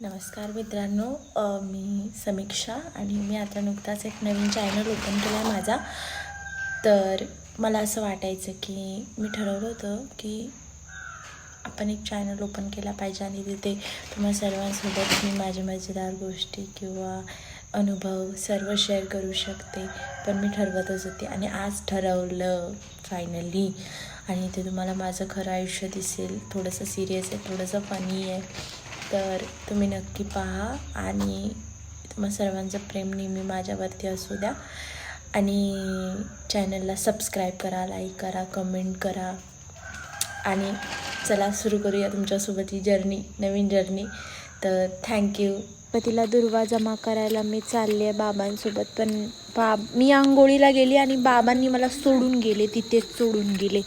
नमस्कार मित्रांनो मी समीक्षा आणि मी आता नुकताच एक नवीन चॅनल ओपन केला आहे माझा. तर मला असं वाटायचं की मी ठरवलं होतं की आपण एक चॅनल ओपन केला पाहिजे आणि तिथे तुम्हा सर्वांसोबत मी माझे मजेदार गोष्टी किंवा अनुभव सर्व शेअर करू शकते. पण मी ठरवतच होते आणि आज ठरवलं फायनली आणि इथे तुम्हाला माझं खरं आयुष्य दिसेल. थोडंसं सिरियस आहे थोडंसं फनी आहे. तर तुम्ही नक्की पहा आणि तुम्हा सर्वांचं प्रेम नेहमी माझ्यावरती असू द्या. आणि चॅनलला सबस्क्राईब करा लाईक करा कमेंट करा. आणि चला सुरू करूया तुमच्यासोबत ही जर्नी नवीन जर्नी. तर थँक्यू पतीला दुर्वा जमा करायला मी चालले आहे बाबांसोबत पण बाब मी आंघोळीला गेली आणि बाबांनी मला सोडून गेले तिथेच सोडून गेले.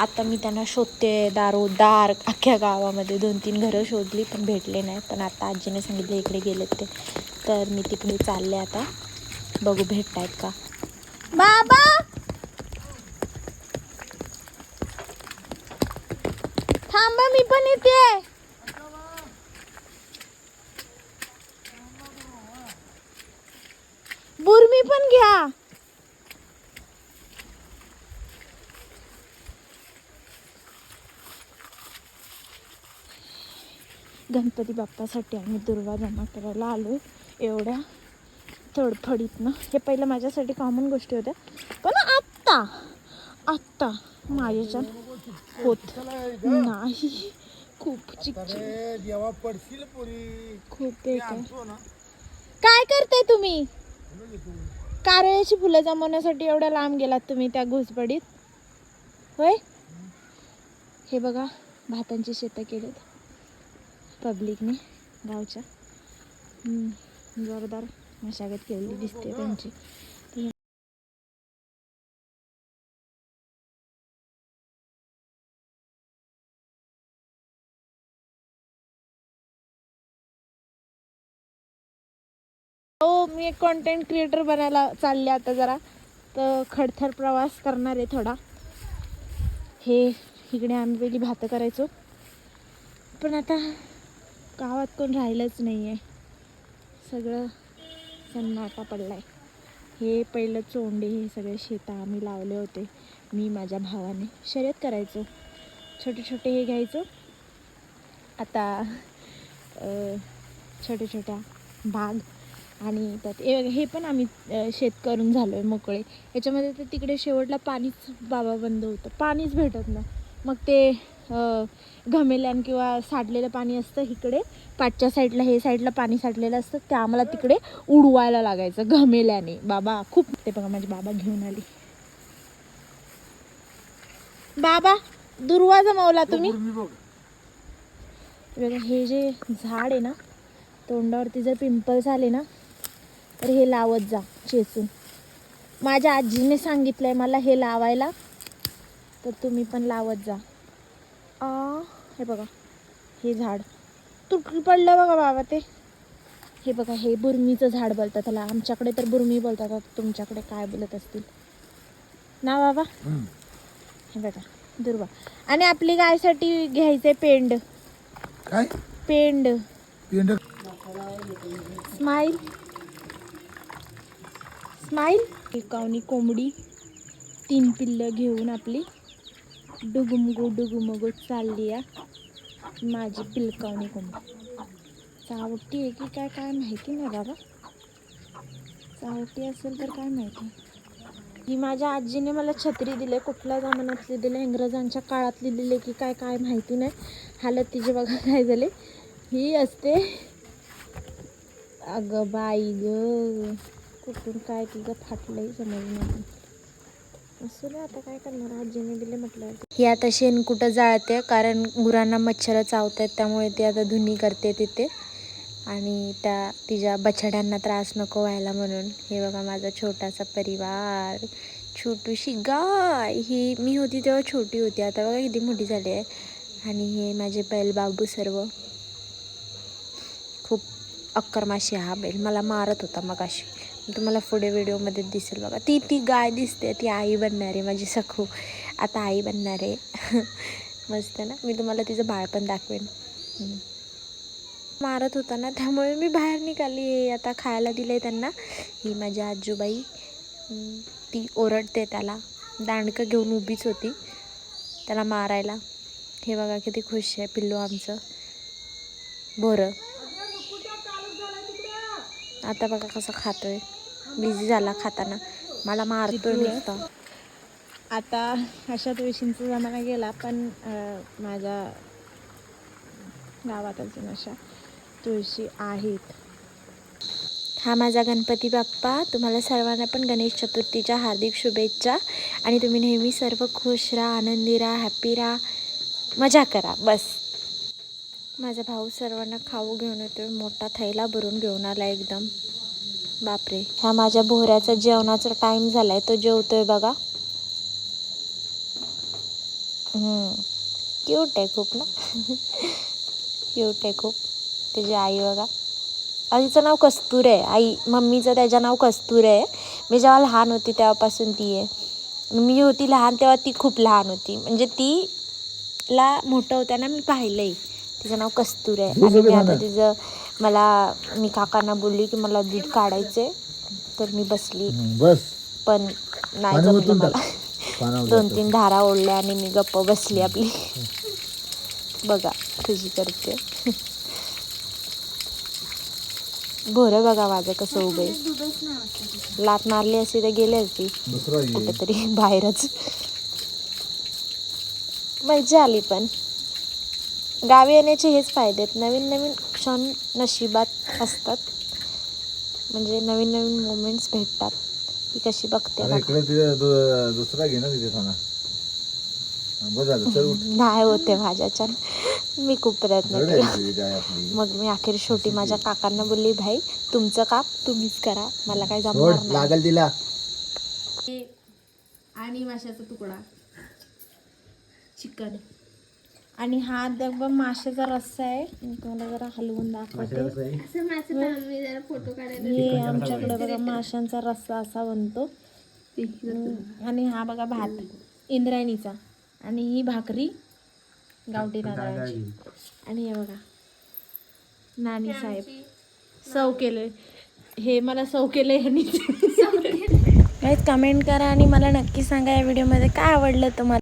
आता मी त्यांना शोधते दारोदार अख्ख्या गावामध्ये दोन तीन घरं शोधली पण भेटले नाही. पण आता आजीने सांगितलं इकडे गेलेत ते. तर मी तिकडे चालले आता. बघू भेटतायत का? बाबा! थांबा मी पण येते. बुरमी पण घ्या. गणपती बाप्पासाठी आम्ही दुर्वा जमा करायला आलो एवढ्या तडफडीतनं. हे पहिलं माझ्यासाठी कॉमन गोष्टी होत्या. पण आत्ता आत्ता माझ्याच्या होत नाही. खूप खूप काय करताय तुम्ही? कारळ्याची फुलं जमवण्यासाठी एवढ्या लांब गेलात तुम्ही त्या घुसपडीत होय? हे बघा भातांची शेतं केलेत. पब्लिकने गावच्या. जोरदार मशागत केलेली दिसते त्यांची. हो मी एक कॉन्टेंट क्रिएटर बनायला चालले आता जरा. तर खडथर प्रवास करणार आहे थोडा. हे इकडे आम्ही पहिली भातं करायचो. पण आता गावात कोण राहिलंच नाही आहे सगळं सन्नाटा पडला आहे हे पहिलं चोंडे हे सगळे शेतं आम्ही लावले होते मी माझ्या भावाने. शर्यत करायचो. छोटे छोटे हे घ्यायचो. आता छोट्या छोट्या बाग आणि त्यात हे हे पण आम्ही शेत करून झालो आहे मोकळे. याच्यामध्ये तर तिकडे शेवटला पाणीच बाबा बंद होतं. पाणीच भेटत नाही. मग ते घमेल्यान किंवा साठलेलं पाणी असतं इकडे. पाठच्या साईडला हे साईडला पाणी साठलेलं असतं. ते आम्हाला तिकडे उडवायला लागायचं घमेल्याने. बाबा खूप ते बघा माझे बाबा घेऊन आली. बाबा दुर्वा जमावला तुम्ही? बघ हे जे झाड आहे ना तोंडावरती जर पिंपल्स आले ना तर हे लावत जा चेचून. माझ्या आजीने सांगितलंय मला हे लावायला तर तुम्ही पण लावत जा. हे बघा हे झाड. तुटली पडलं बघा बाबा ते. हे बघा हे बुरमीचं झाड बोलतात त्याला. आमच्याकडे तर बुरमी बोलतात. तुमच्याकडे काय बोलत असतील? ना बाबा? हे बघा दुर्वा. आणि आपली गायसाठी घ्यायचंय पेंड. काय? पेंड. पेंड? स्माईल. स्माईल? एकावनी कोंबडी तीन पिल्लं घेऊन आपली डुगुमगू डुगुमगू चालली आहे माझी पिलकावणी कोंबडी चावटी आहे की काय काय माहिती नाही बाबा. चावटी असेल तर काय माहिती. ही माझ्या आजीने मला छत्री दिली कुठल्या जमान्यातली दिली इंग्रजांच्या काळातली दिली की काय काय माहिती नाही. हालत तिचे बघा काय झाले. ही असते. अगं बाई ग. कुठून काय तिचं फाटलंही समजणार असू आता काय करणार? आजीने दिले म्हटलं ही आता शेण कुठं जाळते? कारण गुरांना मच्छर चावत त्यामुळे ती आता धुनी करते तिथे. आणि त्या तिच्या बछड्यांना त्रास नको व्हायला म्हणून. हे बघा माझा छोटासा परिवार. छोटूशी गाय. ही मी होती तेव्हा छोटी होती. आता बघा किती मोठी झाली आहे. आणि हे माझे बैल बाबू सर्व. खूप अक्करमाशी हा बैल. मला मारत होता मग अशी तुम्हाला पुढे व्हिडिओमध्ये दिसेल बघा. ती ती गाय दिसते ती आई बनणार आहे माझी सखू. आता आई बनणार. आहे मस्त ना? मी तुम्हाला तिचं बाळ पण दाखवेन मारत होता ना त्यामुळे मी बाहेर निघाली. आहे आता खायला दिलं आहे त्यांना. ही माझी आजूबाई. ती ओरडते त्याला. दांडकं घेऊन उभीच होती. त्याला मारायला. हे बघा किती खुश आहे पिल्लू आमचं. बोरं. आता बघा कसं खातोय. बिझी झाला खाताना. मला मारतोय नुसता. आता अशा तुळशींचा जमाना गेला पण माझ्या गावात अजून अशा तुळशी आहेत. हा माझा गणपती बाप्पा. तुम्हाला सर्वांना पण गणेश चतुर्थीच्या हार्दिक शुभेच्छा. आणि तुम्ही नेहमी सर्व खुश राहा आनंदी राहा हॅपी राहा. मजा करा. बस. माझा भाऊ सर्वांना खाऊ घेऊन येतोय मोठा थैला भरून घेऊन आला एकदम. बापरे. ह्या माझ्या भोऱ्याचा जेवणाचा टाइम झालाय तो जेवतोय बघा. क्यूट आहे खूप ना? क्यूट आहे खूप. त्याची आई बघा. आईचं नाव कस्तूर आहे. आई मम्मीचं त्याचं नाव कस्तूर आहे. मी जेव्हा लहान होती तेव्हापासून ती आहे. मी होती लहान तेव्हा ती खूप लहान होती. म्हणजे ती ला मोठं होताना मी पाहिलंय. तिचं नाव कस्तूर आहे. आणि मी आता तिचं मला मी काकांना बोलली की मला दूध काढायचे तर मी बसली. बस. पण नाही जमलं मला. दोन. तीन धारा ओढल्या आणि मी गप्प बसली आपली. बघा कशी करते. भोरं बघा माझं कसं उभे लात मारली असती तर गेली असती. कुठेतरी बाहेरच. मजा आली पण. गावी येण्याचे हेच फायदे आहेत. नवीन नवीन क्षण नशिबात असतात. म्हणजे नवीन नवीन मोमेंट्स भेटतात. ती कशी बघते अरे बघा. इकडे तिथे दु- दुसरा घे ना तिथे थाना बस झालं चल उठ. नाही होते माझ्याच्या मी खूप प्रयत्न केला. आपली. मग मी अखेर शेवटी माझ्या काकांना बोलली भाई तुमचं काम तुम्हीच करा. मला काय सोड जमणार नाही. लागल तिला. आणि माशाचा तुकडा. चिकन. आणि हा बघ माशाचा रस्सा आहे. मी तुम्हाला जरा हलवून दाखवते. हे आमच्याकडे बघा माशांचा रस्सा असा बनतो. आणि हा बघा भात इंद्रायणीचा. आणि ही भाकरी गावठी तांदळाची आणि हे बघा नानी साहेब. सव केले. हे मला सव केले ह्यांनी कमेंट करा आणि मला नक्की सांगा या व्हिडिओमध्ये काय आवडलं तुम्हाला.